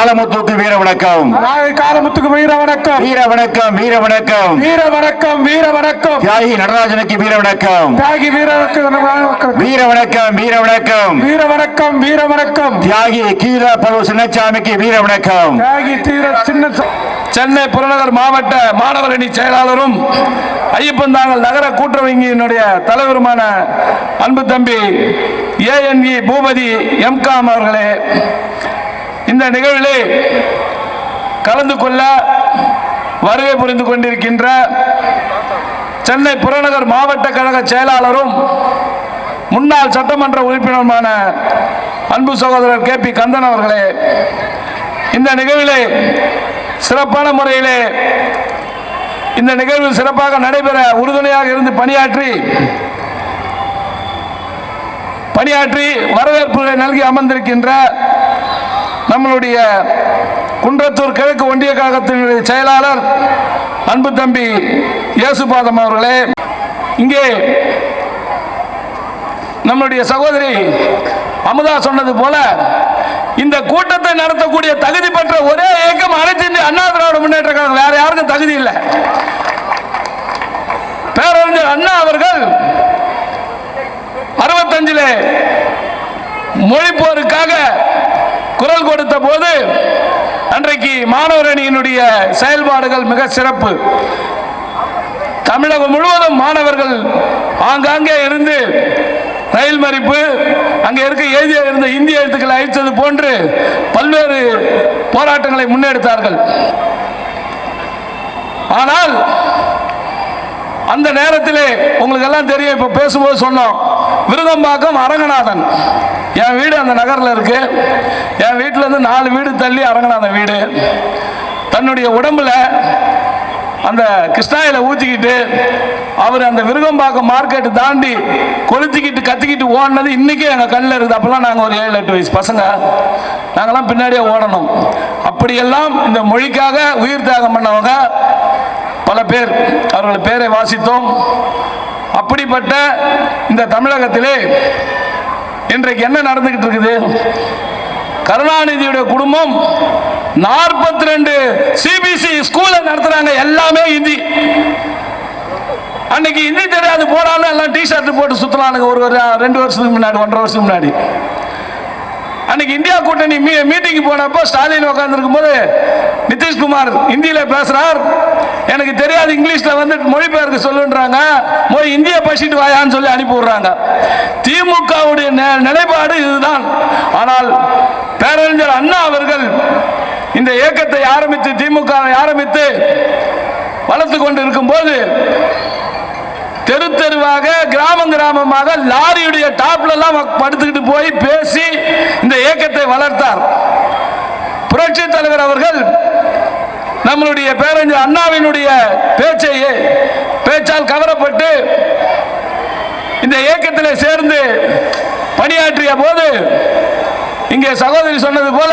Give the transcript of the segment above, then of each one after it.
காலமுத்துக்கு வீர வணக்கம். காலமுத்துக்கு வீர வணக்கம். வீர வணக்கம் வீர வணக்கம். வீர வணக்கம் வீர வணக்கம். தியாகி நடராஜனுக்கு வீர வணக்கம். தியாகி வீரருக்கு வணக்கம். வீர வணக்கம். வீர வணக்கம் வீர வணக்கம். வீர வணக்கம் தியாகி கீழ பருவ சின்னசாமிக்கு வீர வணக்கம். தியாகி தீர சின்ன சென்னை புறநகர் மாவட்ட மாணவர் அணி செயலாளரும் ஐயப்பந்தாங்கல் நகர கூட்டுறவங்கியினுடைய தலைவருமான அன்பு தம்பி ஏஎன்இ பூபதி எம்காம் அவர்களே. இந்த நிகழ்விலே கலந்து கொள்ள வருகை புரிந்து கொண்டிருக்கின்ற சென்னை புறநகர் மாவட்ட கழக செயலாளரும் முன்னாள் சட்டமன்ற உறுப்பினருமான அன்பு சகோதரர் கே பி கந்தன் அவர்களே இந்த நிகழ்விலே சிறப்பான முறையிலே இந்த நிகழ்வு சிறப்பாக நடைபெற உறுதுணையாக இருந்து பணியாற்றி பணியாற்றி வரவேற்புகளை நல்கி அமர்ந்திருக்கின்ற நம்மளுடைய குன்றத்தூர் கிழக்கு ஒன்றிய கழகத்தினுடைய செயலாளர் அன்பு தம்பி இயேசுபாதம் அவர்களே இங்கே நம்மளுடைய சகோதரி அமுதா சொன்னது போல இந்த கூட்டத்தை நடத்தக்கூடிய தகுதி பெற்ற ஒரே இயக்கம் அனைத்து அண்ணா திராவிட முன்னேற்ற கழகம் வேற யாருக்கும் தகுதி இல்லை. பேரறிஞர் அண்ணா அவர்கள் அறுபத்தஞ்சிலே மொழிப்போருக்காக குரல் கொடுத்த போது அன்றைக்கு மாணவர் அணியினுடைய செயல்பாடுகள் மிக சிறப்பு. தமிழகம் முழுவதும் மாணவர்கள் ஆங்காங்கே இருந்து ரயில் மறிப்பு அங்கே இருக்க எழுதிய இருந்த இந்திய எழுத்துக்களை அழித்தது போன்று பல்வேறு போராட்டங்களை முன்னெடுத்தார்கள். ஆனால் அந்த நேரத்திலே உங்களுக்கு எல்லாம் தெரியும் இப்போ பேசும்போது சொன்னோம் விருகம்பாக்கம் அரங்கநாதன். என் வீடு அந்த நகரில் இருக்கு. என் வீட்டில் இருந்து நாலு வீடு தள்ளி அரங்கநாதன் வீடு. தன்னுடைய உடம்புல அந்த கிருஷ்ணாயில ஊற்றிக்கிட்டு அவர் அந்த விருகம்பாக்கம் மார்க்கெட்டு தாண்டி கொளுத்திக்கிட்டு கத்திக்கிட்டு ஓடினது இன்னைக்கு எங்கள் கண்ணில் இருக்குது. அப்போல்லாம் நாங்கள் ஒரு ஏழு எட்டு வயசு. பசங்க. நாங்கெல்லாம் பின்னாடியே ஓடணும். அப்படியெல்லாம் இந்த மொழிக்காக உயிர் தியாகம் பண்ணவங்க பல பேர். அவர்கள் பேரை வாசித்தோம். அப்படிப்பட்ட இந்த தமிழகத்திலே இன்றைக்கு என்ன நடந்துகிட்டு இருக்குது? கருணாநிதியுடைய குடும்பம் நாற்பத்தி ரெண்டு சிபிசி ஸ்கூல்ல நடத்துறாங்க எல்லாமே இந்தி அன்னைக்கு ஹிந்தி தெரியாது போனாலும் எல்லாம் டி ஷர்ட் போட்டு சுத்தலானுங்க ஒரு ஒரு ரெண்டு வருஷத்துக்கு முன்னாடி ஒன்றரை வருஷத்துக்கு முன்னாடி. அன்னைக்கு இந்தியா கூட்டணி மீ மீட்டிங் போனப்போ ஸ்டாலின் உட்காந்துருக்கும் போது நிதிஷ்குமார் ஹிந்தியில பேசுறார். எனக்கு தெரியாது இங்கிலீஷ்ல வந்து மொழிபெயர்க்க சொல்லுன்றாங்க. போய் இந்திய பசிட்டு வாயான்னு சொல்லி அனுப்பி விடுறாங்க. திமுகவுடைய நிலைப்பாடு இதுதான். ஆனால் பேரறிஞர் அண்ணா அவர்கள் இந்த இயக்கத்தை ஆரம்பித்து திமுக ஆரம்பித்து வளர்த்து கொண்டு இருக்கும்போது தெரு தெருவாக கிராமம் கிராமமாக லாரியுடைய டாப்ல எல்லாம் படுத்துக்கிட்டு போய் பேசி இந்த இயக்கத்தை வளர்த்தார். புரட்சி தலைவர் அவர்கள் நம்மளுடைய பேரஞ்சர் அண்ணாவினுடைய பேச்சை பேச்சால் கவரப்பட்டு இந்த இயக்கத்தில் சேர்ந்து பணியாற்றிய போது இங்கே சகோதரி சொன்னது போல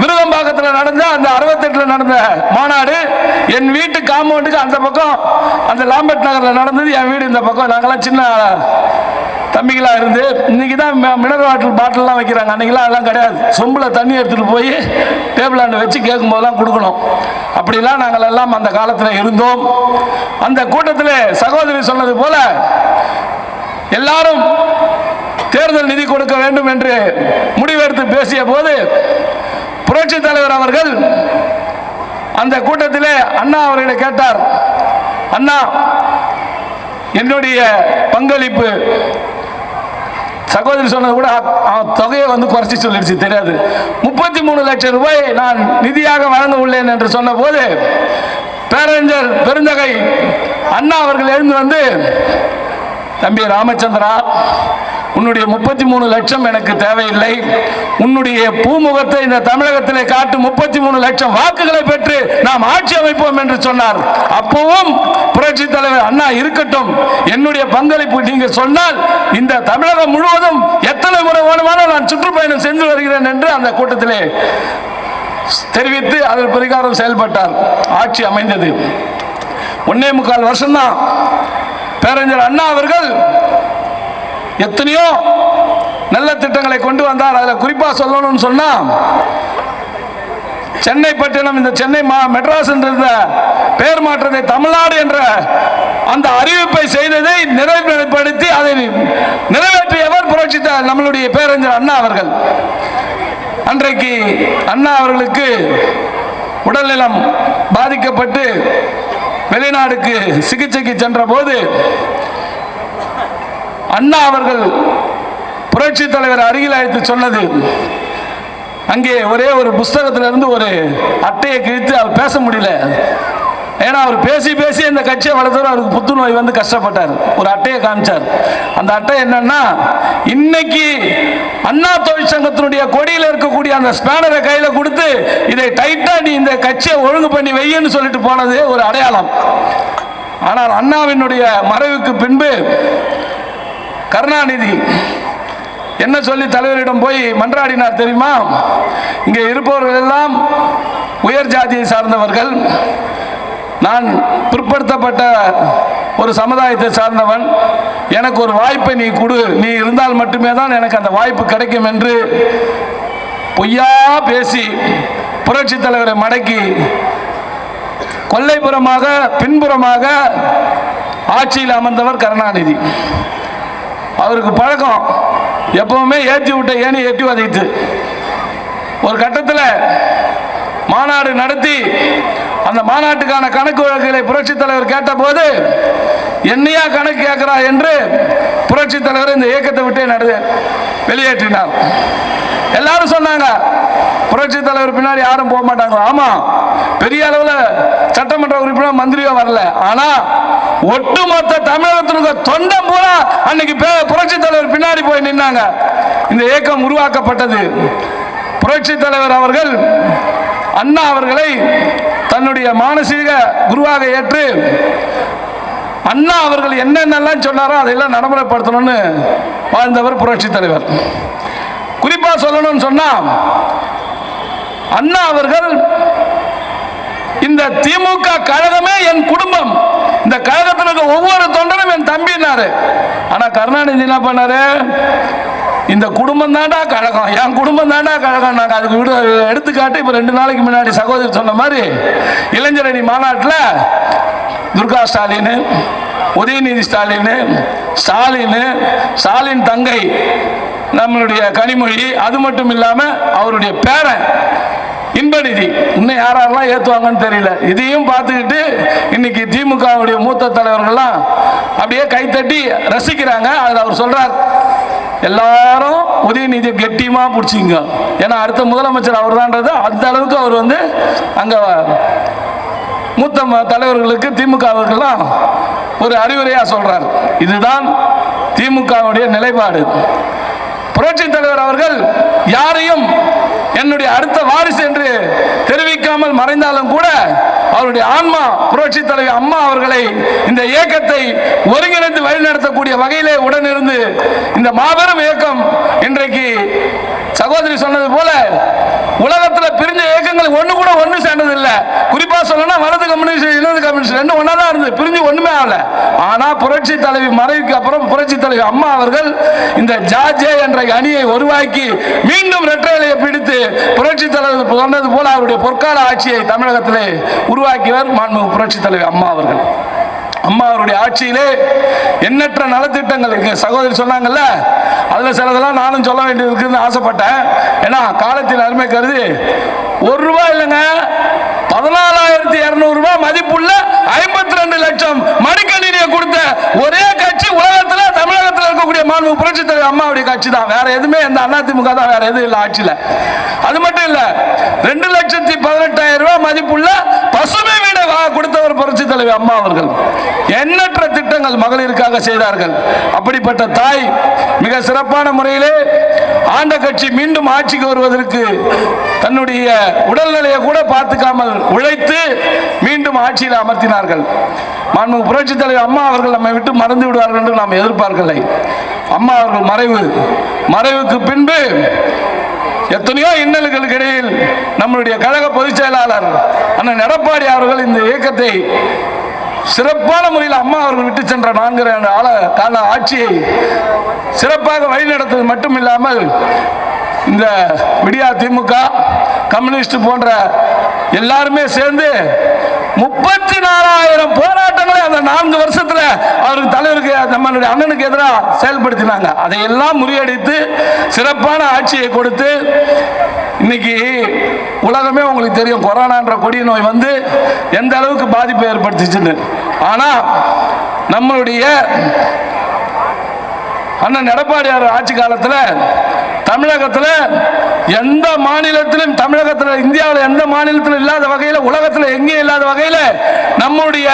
விருகம்பாக்கத்தில் நடந்த அந்த அறுபத்தெட்டில் நடந்த மாநாடு என் வீட்டு காம்பவுண்டுக்கு அந்த பக்கம் அந்த லாம்பட் நகரில் நடந்தது என் வீடு இந்த பக்கம். நாங்களாம் சின்ன தம்பிகளாக இருந்து இன்னைக்கு தான் மினரல் வாட்டர் பாட்டிலெலாம் வைக்கிறாங்க. அன்றைக்கெலாம் அதெல்லாம் கிடையாது. சொம்பில் தண்ணி எடுத்துகிட்டு போய் டேபிள் ஆண்டு வச்சு கேட்கும் போதெல்லாம் கொடுக்கணும். அப்படிலாம் நாங்கள் எல்லாம் அந்த காலத்தில் இருந்தோம். அந்த கூட்டத்தில் சகோதரி சொன்னது போல எல்லாரும் தேர்தல் நிதி கொடுக்க வேண்டும் என்று முடிவெடுத்து பேசிய போது புரட்சி தலைவர் அவர்கள் அந்த கூட்டத்திலே அண்ணா அவர்களை கேட்டார். அண்ணா என்னுடைய பங்களிப்பு சகோதரி சொன்னது கூட தொகையை வந்து குறைச்சி சொல்லிடுச்சு தெரியாது. முப்பத்தி மூணு லட்சம் ரூபாய் நான் நிதியாக வழங்க உள்ளேன் என்று சொன்ன போது பேரறிஞர் பெருந்தகை அண்ணா அவர்கள் எழுந்து வந்து தம்பி ராமச்சந்திரா உன்னுடைய முப்பத்தி மூணு லட்சம் எனக்கு தேவையில்லை. உன்னுடைய பூமுகத்தை இந்த தமிழகத்திலே காட்டு முப்பத்தி மூணு லட்சம் வாக்குகளை பெற்று நாம் ஆட்சி அமைப்போம் என்று சொன்னார். அப்பவும் புரட்சி தலைவர் அண்ணா இருக்கட்டும். என்னுடைய பங்களிப்பு நீங்க சொன்னால் இந்த தமிழகம் முழுவதும் எத்தனை முறை வேணுமானால் நான் சுற்றுப்பயணம் சென்று வருகிறேன் என்று அந்த கூட்டத்திலே தெரிவித்து அதன் பிரகாரம் செயல்பட்டார். ஆட்சி அமைந்தது. ஒன்னே முக்கால் வருஷம்தான் பேரறிஞர் அண்ணா அவர்கள் எத்தனையோ நல்ல திட்டங்களை கொண்டு வந்தார். அதில் குறிப்பாக சொல்லணும்னு சொன்னால் சென்னை பட்டினம் இந்த சென்னை மா மெட்ராஸ் என்ற பெயர் மாற்றத்தை தமிழ்நாடு என்ற அந்த அறிவிப்பை செய்ததை நிறைவேற்றப்படுத்தி அதை நிறைவேற்றியவர் புரட்சி நம்மளுடைய பேரறிஞர் அண்ணா அவர்கள். அன்றைக்கு அண்ணா அவர்களுக்கு உடல்நலம் பாதிக்கப்பட்டு வெளிநாடுக்கு சிகிச்சைக்கு சென்ற போது அண்ணா அவர்கள் புரட்சி தலைவர் அருகில் அழைத்து சொன்னது அங்கே ஒரே ஒரு புஸ்தகத்திலிருந்து ஒரு அட்டையை கிழித்து அவர் பேச முடியல. ஏன்னா அவர் பேசி பேசி இந்த கட்சியை வளர்த்தவர் அவருக்கு புத்துநோய் வந்து கஷ்டப்பட்டார். ஒரு அட்டையை காமிச்சார். அந்த அட்டை என்னன்னா இன்னைக்கு அண்ணா தொழிற்சங்கத்தினுடைய கொடியில் இருக்கக்கூடிய அந்த ஸ்பேனரை கையில் கொடுத்து இதை டைட்டா நீ இந்த கட்சியை ஒழுங்கு பண்ணி வையன்னு சொல்லிட்டு போனது ஒரு அடையாளம். ஆனால் அண்ணாவினுடைய மறைவுக்கு பின்பு கருணாநிதி. என்ன சொல்லி தலைவரிடம் போய் மன்றாடினார் தெரியுமா? இங்கே இருப்பவர்கள் எல்லாம் உயர் ஜாதியை சார்ந்தவர்கள். நான் பிற்படுத்தப்பட்ட ஒரு சமுதாயத்தை சார்ந்தவன். எனக்கு ஒரு வாய்ப்பை நீ கொடு. நீ இருந்தால் மட்டுமே தான் எனக்கு அந்த வாய்ப்பு கிடைக்கும் என்று பொய்யா பேசி புரட்சி தலைவரை மடக்கி கொல்லைப்புறமாக பின்புறமாக ஆட்சியில் அமர்ந்தவர் கருணாநிதி. அவருக்கு பழக்கம். எப்பவுமே ஏற்றி விட்ட ஏனி எட்டி வதைத்து ஒரு கட்டத்தில் மாநாடு நடத்தி அந்த மாநாட்டுக்கான கணக்கு வழக்குகளை புரட்சி தலைவர் கேட்டபோது என்னையா கணக்கு கேட்கிறா? என்று புரட்சி தலைவர் இந்த இயக்கத்தை விட்டு நடு வெளியேற்றினார். எல்லாரும் சொன்னாங்க. புரட்சி தலைவர் பின்னாடி யாரும் போக மாட்டாங்க ஆமா. பெரிய அளவில் சட்டமன்ற உறுப்பினர் மந்திரியோ வரல. ஆனா ஒட்டுமொத்த தமிழகத்தினுக்கு தொண்டம் பூரா அன்னைக்கு பே- புரட்சி தலைவர் பின்னாடி போய் நின்னாங்க. இந்த இயக்கம் உருவாக்கப்பட்டது. புரட்சி தலைவர் அவர்கள் அண்ணா அவர்களை தன்னுடைய மானசீக குருவாக ஏற்று அண்ணா அவர்கள் என்னென்னலாம் சொன்னாரோ அதையெல்லாம் நடைமுறைப்படுத்தணும்னு வாழ்ந்தவர் புரட்சி தலைவர். குறிப்பா சொல்லணும்னு சொன்னா அண்ணா அவர்கள் இந்த திமுக கழகமே என் குடும்பம். இந்த கழகத்தில் இருக்க ஒவ்வொரு தொண்டனும் என் தம்பினாரு ஆனா கருணாநிதி என்ன பண்ணாரு? இந்த குடும்பம் தாண்டா கழகம். என் குடும்பம் தாண்டா கழகம். நாங்கள் அதுக்கு விடு எடுத்துக்காட்டு இப்போ ரெண்டு நாளைக்கு முன்னாடி சகோதரி சொன்ன மாதிரி இளைஞரணி மாநாட்டில் துர்கா ஸ்டாலின் உதயநிதி ஸ்டாலின் ஸ்டாலின் ஸ்டாலின் தங்கை நம்மளுடைய கனிமொழி அது மட்டும் இல்லாமல் அவருடைய பேரன் இன்பநிதி. இன்னும் யாரெல்லாம் ஏற்றுவாங்கன்னு தெரியல. இதையும் பார்த்துக்கிட்டு இன்னைக்கு திமுகவுடைய மூத்த தலைவர்கள்லாம் அப்படியே கைத்தட்டி ரசிக்கிறாங்க. அதில் அவர் சொல்றார் எல்லாரும் உதயநிதி கெட்டியமாக பிடிச்சிங்க ஏன்னா அடுத்த முதலமைச்சர் அவர் தான்றது அந்த அளவுக்கு அவர் வந்து அங்கே மூத்த ம- தலைவர்களுக்கு திமுகவர்கள்லாம் ஒரு அறிவுரையாக சொல்றார். இதுதான் திமுகவுடைய நிலைப்பாடு. புரட்சி தலைவர் அவர்கள் யாரையும் என்னுடைய அடுத்த வாரிசு என்று தெரிவிக்காமல் மறைந்தாலும் கூட அவருடைய ஆன்மா புரட்சி தலைவர் அம்மா அவர்களை இந்த இயக்கத்தை ஒருங்கிணைந்து வழிநடத்தக்கூடிய வகையிலே உடனிருந்து இந்த மாபெரும் இயக்கம் இன்றைக்கு சகோதரி சொன்னது போல உலகத்துல பிரிஞ்ச இயக்கங்கள் ஒன்று கூட குறிப்பா சொல்லணும்னா வலது கம்யூனிஸ்ட் இடது கம்யூனிஸ்ட் ரெண்டு ஒன்றா தான் இருந்தது. பிரிஞ்சு ஒன்றுமே ஆகல. ஆனால் புரட்சி தலைவி மறைவுக்கு அப்புறம் புரட்சி தலைவி அம்மா அவர்கள் இந்த ஜாஜே என்ற அணியை உருவாக்கி மீண்டும் ரெட்டையிலையை பிடித்து புரட்சி தலைவர் சொன்னது போல அவருடைய பொற்கால ஆட்சியை தமிழகத்திலே உருவாக்கியவர் மாண்புமிகு புரட்சி தலைவி அம்மா அவர்கள். அம்மா அவருடைய ஆட்சியிலே எண்ணற்ற நலத்திட்டங்கள் இருக்கு. சகோதரி சொன்னாங்கல்ல அதில் சிலதெல்லாம் நானும் சொல்ல வேண்டியது இருக்குன்னு ஆசைப்பட்டேன். ஏன்னா காலத்தின் அருமை கருதி ஒரு ரூபாய் இல்லைங்க பதினாலாயிரத்தி இருநூறு ரூபாய் மதிப்புள்ள ஐம்பத்தி ரெண்டு லட்சம் மடிக்கணினியை கொடுத்த ஒரே கட்சி உலகத்துல தமிழகத்தில் இருக்கக்கூடிய மாண்பு புரட்சி தலைவர் அம்மாவுடைய கட்சி தான். வேற எதுவுமே இந்த அதிமுக தான் வேற எதுவும் இல்லை ஆட்சியில். அது மட்டும் இல்ல ரெண்டு லட்சத்தி பதினெட்டாயிரம் ரூபாய் மதிப்புள்ள பசுமை வீடை வா- கொடுத்தவர் புரட்சி தலைவர் அம்மா அவர்கள். எண்ணற்ற திட்டங்கள் மகளிருக்காக செய்தார்கள். அப்படிப்பட்ட தாய் மிக சிறப்பான முறையிலே ஆண்ட கட்சி மீண்டும் ஆட்சிக்கு வருவதற்கு தன்னுடைய உடல்நிலையை கூட பார்த்துக்காமல் உழைத்து மீண்டும் ஆட்சியில் அமர்த்தினார்கள். மாண்பு புரட்சி தலைவர் அம்மா அவர்கள் நம்மை விட்டு மறந்து விடுவார்கள் என்று நாம் எதிர்பார்க்கலை அம்மா அவர்கள் மறைவு. மறைவுக்கு பின்பு எத்தனையோ இன்னல்களுக்கு இடையில் நம்மளுடைய கழக பொதுச் செயலாளர் அண்ணன் எடப்பாடி அவர்கள் இந்த இயக்கத்தை சிறப்பான முறையில் அம்மா அவர்கள் விட்டு சென்ற நான்கு ஆள கால ஆட்சியை சிறப்பாக வழிநடத்தது மட்டும் இல்லாமல் இந்த விடியா திமுக கம்யூனிஸ்ட் போன்ற எல்லாருமே சேர்ந்து முப்பத்தி நாலாயிரம் போராட்டங்களை அந்த நான்கு வருஷத்துல அவருக்கு தலைவருக்கு நம்மளுடைய அண்ணனுக்கு எதிராக செயல்படுத்தினாங்க. அதையெல்லாம் முறியடித்து சிறப்பான ஆட்சியை கொடுத்து இன்னைக்கு உலகமே உங்களுக்கு தெரியும் கொரோனான்ற கொடிய நோய் வந்து எந்த அளவுக்கு பாதிப்பை ஏற்படுத்திச்சுன்னு. ஆனால் நம்மளுடைய அண்ணன் எடப்பாடியார் ஆட்சி காலத்தில் தமிழகத்தில் எந்த மாநிலத்திலும் தமிழகத்தில் இந்தியாவில் எந்த மாநிலத்திலும் இல்லாத வகையில் உலகத்தில் எங்கேயும் இல்லாத வகையில் நம்முடைய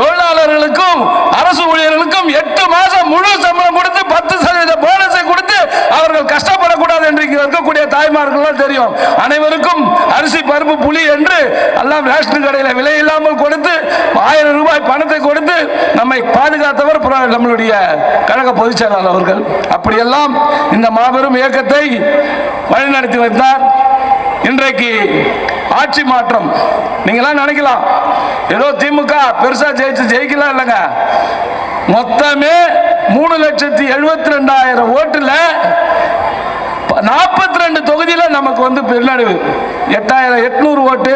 தொழிலாளர்களுக்கும் அரசு ஊழியர்களுக்கும் எட்டு மாதம் முழு சம்பளம் கொடுத்து பத்து சதவீத போனஸை கொடுத்து அவர்கள் கஷ்டப்படக்கூடாது என்று இருக்கக்கூடிய தாய்மார்கள்லாம் தெரியும். அனைவருக்கும் அரிசி பருப்பு புளி என்று எல்லாம் ரேஷன் கடையில் விலை இல்லாமல் கொடுத்து ஆயிரம் ரூபாய் பணத்தை கொடுத்து நம்மை பாதுகாத்தவர் நம்மளுடைய கழக பொதுச் செயலாளர் அவர்கள். அப்படியெல்லாம் இந்த மாபெரும் இயக்கத்தை வழிநடத்தி வந்தார் இன்றைக்கு ஆட்சி மாற்றம். நீங்களாம் நினைக்கலாம். ஏதோ திமுக பெருசா ஜெயிச்சு ஜெயிக்கலாம் இல்லைங்க. மொத்தமே மூணு லட்சத்தி எழுபத்தி ரெண்டாயிரம் ஓட்டுல நாற்பத்தி ரெண்டு தொகுதியில நமக்கு வந்து பின்னடைவு எட்டாயிரம் எட்நூறு ஓட்டு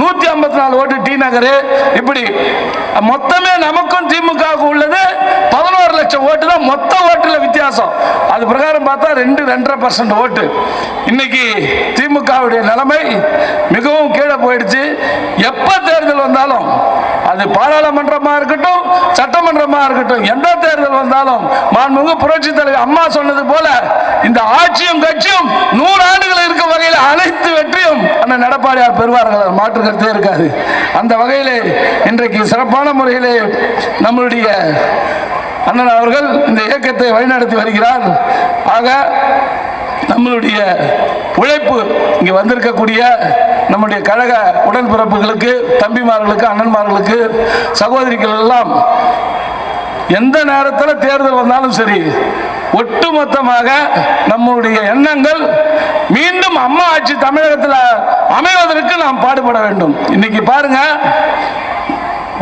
நூத்தி இருபத்தி நாலு ஓட்டு டி நகர். இப்படி மொத்தமே நமக்கும் திமுக உள்ளது பதினோரு லட்சம் ஓட்டு தான் மொத்த ஓட்டுல வித்தியாசம். அது பிரகாரம் பார்த்தா ரெண்டு ரெண்டரை பர்சன்ட் ஓட்டு. இன்னைக்கு திமுகவுடைய நிலைமை மிகவும் கீழே போயிடுச்சு. எப்ப தேர்தல் வந்தாலும் அது பாராளுமன்றமா இருக்கட்டும் சட்டமன்றமா இருக்கட்டும் எந்த தேர்தல் வந்தாலும் மாண்புமிகு புரட்சி தலைவர் அம்மா சொன்னது போல இந்த ஆட்சியும் கட்சியும் நூறு ஆண்டுகள் இருக்கும் வகையில் அனைத்து வெற்றியும் அந்த நடப்பாடியார் பெறுவார்கள். மாற்று கருத்தே இருக்காது. அந்த வகையிலே இன்றைக்கு சிறப்பான முறையிலே நம்மளுடைய அண்ணன் அவர்கள் இந்த இயக்கத்தை வழிநடத்தி வருகிறார். ஆக நம்மளுடைய உழைப்பு இங்கே வந்திருக்கக்கூடிய நம்முடைய கழக உடன்பிறப்புகளுக்கு தம்பிமார்களுக்கு அண்ணன்மார்களுக்கு சகோதரிகள் எல்லாம் எந்த நேரத்தில் தேர்தல் வந்தாலும் சரி ஒட்டுமொத்தமாக நம்முடைய எண்ணங்கள் மீண்டும் அம்மா ஆட்சி தமிழகத்தில் அமைவதற்கு நாம் பாடுபட வேண்டும். இன்னைக்கு பாருங்க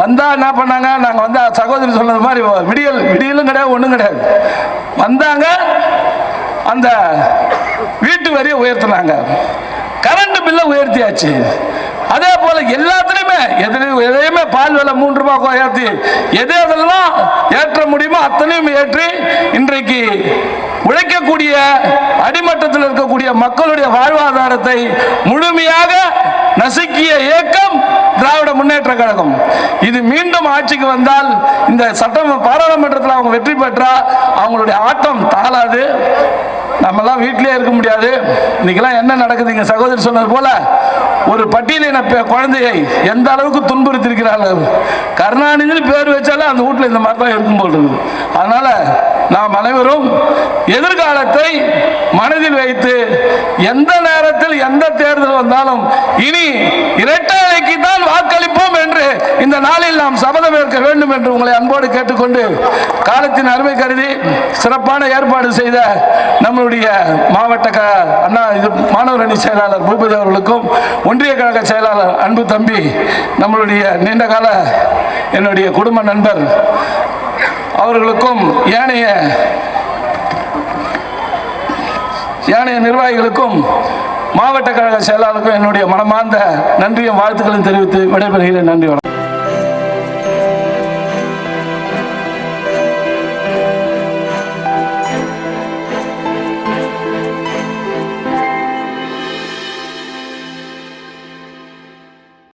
வந்தா என்ன பண்ணாங்க? நாங்கள் வந்து சகோதரி சொன்னது மாதிரி விடியல் விடியலும் கிடையாது ஒன்றும் கிடையாது. வந்தாங்க அந்த வீட்டு வரியை உயர்த்தினாங்க. கரண்ட் பில்லை உயர்த்தியாச்சு. அதே போல எல்லாத்துலயுமே எதுலையும் எதையுமே பால் விலை மூன்று ரூபாய் உயர்த்தி எது எதெல்லாம் ஏற்ற முடியுமோ அத்தனையும் ஏற்றி இன்றைக்கு உழைக்கக்கூடிய அடிமட்டத்தில் இருக்கக்கூடிய மக்களுடைய வாழ்வாதாரத்தை முழுமையாக நசுக்கிய இயக்கம் திராவிட முன்னேற்ற கழகம். இது மீண்டும் ஆட்சிக்கு வந்தால் இந்த சட்டம் பாராளுமன்றத்தில் அவங்க வெற்றி பெற்றால் அவங்களுடைய ஆட்டம் தாளாது நம்மெல்லாம் வீட்டிலே இருக்க முடியாது. இன்னைக்கெல்லாம் என்ன நடக்குது இங்க சகோதரி சொன்னது போல ஒரு பட்டியலின குழந்தையை எந்த அளவுக்கு துன்புறுத்திருக்கிறார்கள் கருணாநிதினு பேர் வச்சாலும் அந்த வீட்டில் இந்த மாதிரி தான் இருக்கும் போல் இருக்குது. அதனால நாம் அனைவரும் எதிர்காலத்தை மனதில் வைத்து எந்த நேரத்தில் எந்த தேர்தல் வந்தாலும் இனி இரட்டைக்கு தான் வாக்களிப்போம் என்று இந்த நாளில் நாம் சபதம் ஏற்க வேண்டும் என்று உங்களை அன்போடு கேட்டுக்கொண்டு காலத்தின் அருமை கருதி சிறப்பான ஏற்பாடு செய்த நம்மளுடைய மாவட்ட அண்ணா இது மாணவர் அணி செயலாளர் பூபதி அவர்களுக்கும் ஒன்றிய கழக செயலாளர் அன்பு தம்பி நம்மளுடைய நீண்ட கால என்னுடைய குடும்ப நண்பர் அவர்களுக்கும் ஏனைய ஏனைய நிர்வாகிகளுக்கும் மாவட்ட கழக செயலாளருக்கும் என்னுடைய மனமார்ந்த நன்றியும் வாழ்த்துக்களையும் தெரிவித்து விடைபெறுகிறேன். நன்றி வணக்கம்.